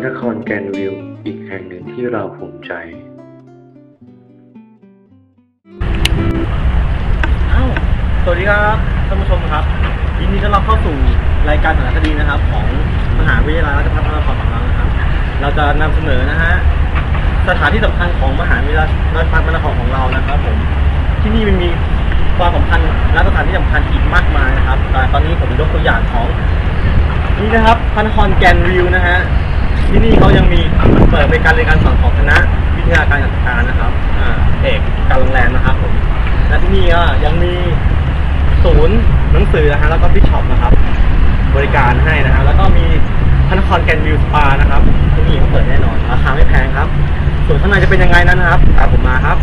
ระนครแกนวิลอีกแห่งหนึ่งที่เราภูมิใจอ้าวสวัสดีครับท่านผู้ชมครับ ยินดีต้อนรับเข้าสู่รายการสารคดีนะครับ ของมหาวิทยาลัยราชภัฏพระนครของเรานะครับ เราจะนำเสนอนะฮะสถานที่สำคัญของมหาวิทยาลัยราชภัฏพระนครของเรานะครับ ผมที่นี่มันมีความสำคัญและสถานที่สำคัญอีกมากมายนะครับแต่ตอนนี้ผมยกตัวอย่างของนี่นะครับพระนครแกนวิวนะฮะ เป็นการเรียนการสอนของคณะวิทยาการจัดการนะครับอ่าเอกการโรงแรมนะครับผมและที่นี่ก็ยังมีศูนย์หนังสือนะฮะแล้วก็พิชช็อปนะครับ บริการให้นะฮะแล้วก็มีพนครแกนวิวสปานะครับที่นี่เขาเปิดแน่นอนราคาไม่แพงครับ ส่วนข้างในจะเป็นยังไงนั้นนะครับตามผมมาครับ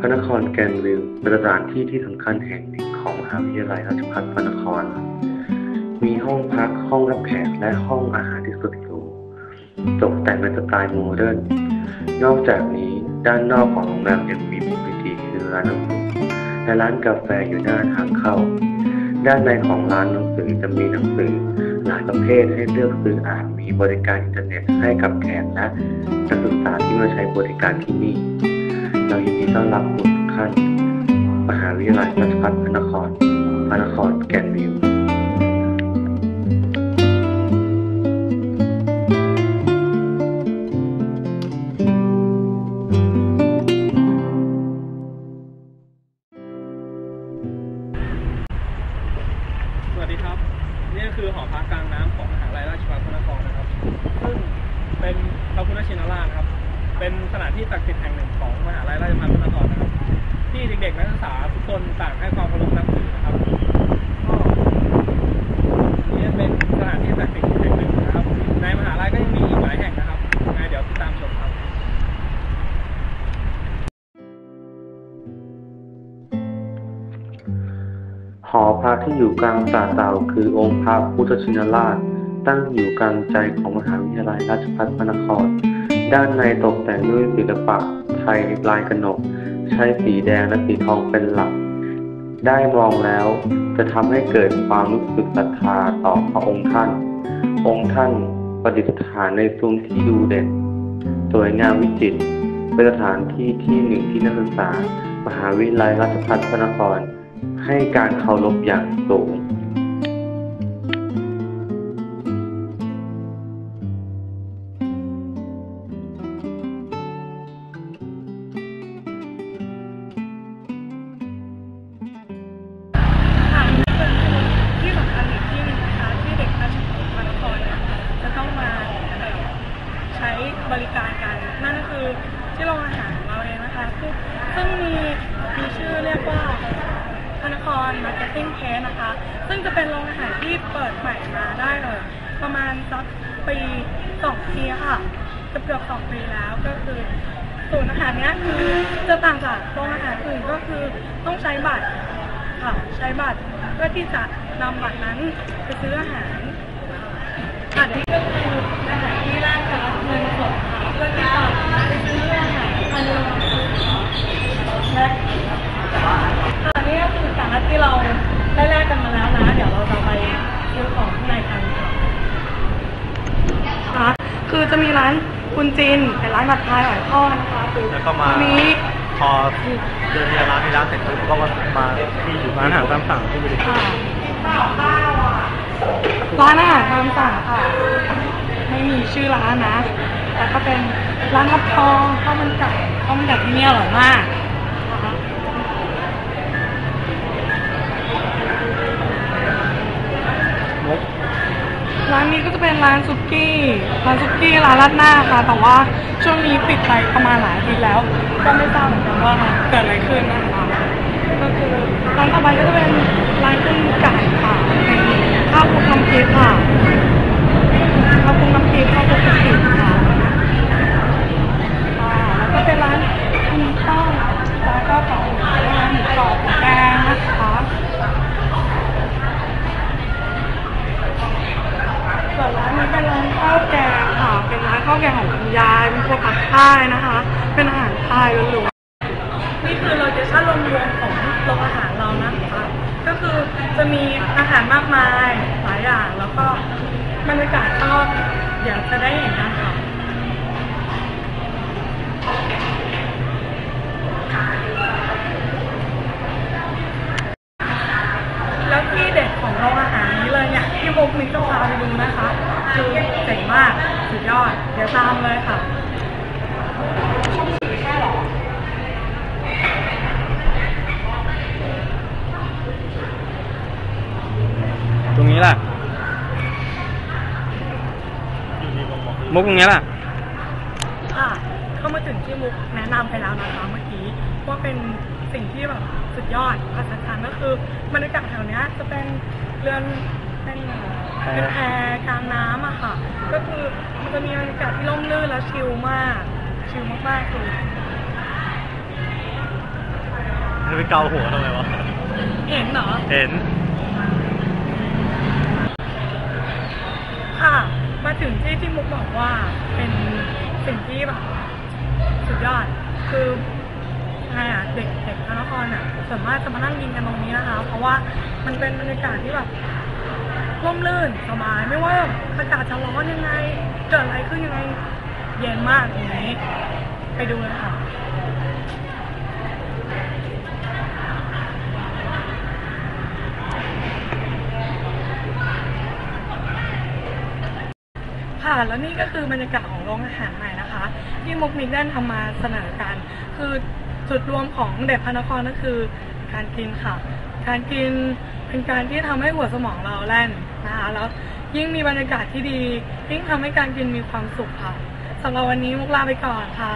พระนครแกนวิลล์เป็นสถานที่ที่สำคัญแห่งหนึ่งของมหาวิทยาลัยราชภัฏพระนคร มีห้องพักห้องรับแขกและห้องอาหารที่สุดหรูตกแต่งเป็นสไตล์โมเดิร์นนอกจากนี้ด้านนอกของโรงแรมยังมีมูลนิธิคือร้านหนังสือและร้านกาแฟอยู่หน้าทางเข้า ด้านในของร้านหนังสือจะมีหนังสือหลายประเภทให้เลือกซื้ออ่านมีบริการอินเทอร์เน็ตให้กับแขกและนักศึกษาที่มาใช้บริการที่นี่ เรายินดีต้อนรับคุณท่าน มหาวิทยาลัยราชภัฏพระนคร พระนครแก่นวิว ของมหาลัยราชภัฏพระนครนะครับ ที่เด็กๆนักศึกษาทุกคนต่างให้ความเคารพนับถือนะครับก็นี่เป็นสถานที่ศักดิ์สิทธิ์แห่งหนึ่งนะครับ ในมหาลัยก็ยังมีอีกหลายแห่งนะครับยังไงเดี๋ยวติดตามชมครับหอพระที่อยู่กลางป่าเต่าคือองค์พระพุทธชินราช ตั้งอยู่กลางใจของมหาวิทยาลัยราชภัฏพระนคร ด้านในตกแต่งด้วยศิลปะ ทยลายกระหนก ใช้สีแดงและสีทองเป็นหลัก ได้มองแล้วจะทำให้เกิดความรู้สึกศรัทธาต่อพระองค์ท่าน องค์ท่านประดิษฐานในซุ้มที่ดูเด่น สวยงามวิจิตรเป็นสถานที่ที่หนึ่งที่นักศึกษา มหาวิทยาลัยราชภัฏพระนคร ให้การเคารพอย่างสูง ที่โรงอาหารของเราเองนะคะซึ่งซึ่งมีมีชื่อเรียกว่าพนครมาร์เก็ตติ้งเพสนะคะ ซึ่งจะเป็นโรงอาหารที่เปิดใหม่มาได้เลย ประมาณสักปีสองปีค่ะเกือบเกือบสองปีแล้วก็คือศูนย์อาหารเนี้ยคือจะต่างจากโรงอาหารอื่นก็คือต้องใช้บัตรค่ะใช้บัตรเพื่อที่จะนำบัตรนั้นไปซื้ออาหารค่ะนี่ก็คืออาหารที่แรกค่ะเงินสดเพื่อที่จะไปซื้ออาหารภายในโรงอาหารและค่ะนี่ก็คือการที่เราได้แลกกันมาแล้วนะ เดี๋ยวเราจะไปซื้อของข้างในกันค่ะค่ะคือจะมีร้านคุณจินเป็นร้านผัดไทยอ่อยทอดนะคะคือแล้วก็มามีพอเดินในร้านในร้านเสร็จปุ๊บก็มามาที่อยู่ร้านอาหารตามสั่งที่บริการค่ะร้านอาหารตามสั่งค่ะ ไม่มีชื่อร้านนะ แต่ก็เป็นร้านทับทองข้าวมันไก่ข้าวมันไก่ที่นี่อร่อยมากร้านนี้ก็จะเป็นร้านซุกี้ร้านซุกี้ร้านราดหน้าค่ะ แต่ว่าช่วงนี้ปิดไปประมาณหลายอาทิตย์แล้ว ก็ไม่ทราบเหมือนกันว่าเกิดอะไรขึ้นนะคะก็คือร้านต่อไปก็จะเป็นร้านกุ้งไก่ค่ะเป็นข้าวคลุกน้ำพริกค่ะข้าวคลุกน้ำพริกข้าวคลุกน้ำพริกค่ะ ต้นะคะ เป็นอาหารไทยล้วนๆนี่คือโลเคชั่นรวมๆของโรงอาหารเรานะคะ ก็คือจะมีอาหารมากมายหลายอย่างแล้วก็บรรยากาศก็เดี๋ยวจะได้เห็นกันค่ะแล้วที่เด็ดของโรงอาหารนี้เลยเนี่ยที่มุกมิจะพาไปดูนะคะคือเจ๋งมากสุดยอด เดี๋ยวตามเลยค่ะ ตรง นี้ล่ะ มุกตรงนี้ล่ะ ค่ะ เข้ามาถึงที่มุกแนะนำไปแล้วนะคะเมื่อกี้ว่าเป็นสิ่งที่แบบสุดยอดอัศจรรย์ก็คือบรรยากาศแถวเนี้ยจะเป็นเรือนเป็นเอ่อเป็นแพกลางน้ำอะค่ะ ก็คือมันจะมีบรรยากาศที่ร่มรื่นและชิลมาก ชิลมากๆคือจะไปเกาหัวทำไมวะ เห็นเหรอ เห็น ค่ะ มา ถึงที่ที่มุกบอกว่าเป็นสิ่งที่แบบสุดยอด คือไงอะเด็กเด็กพระนครอะสามารถจะมานั่งกินกันตรงนี้นะคะ เพราะว่ามันเป็นบรรยากาศที่แบบร่มรื่นสบายไม่ว่าอากาศจะร้อนยังไงเกิดอะไรขึ้นยังไงเย็นมากตรงนี้ ไปดูเลยค่ะ แล้วนี่ก็คือบรรยากาศของโรงอาหารใหม่นะคะ ที่มุกมิกได้ทำมาเสนอกัน คือจุดรวมของเด็กพระนครก็คือการกินค่ะ การกินเป็นการที่ทำให้หัวสมองเราแล่นนะคะ แล้วยิ่งมีบรรยากาศที่ดียิ่งทำให้การกินมีความสุขค่ะสำหรับวันนี้มุกลาไปก่อนค่ะ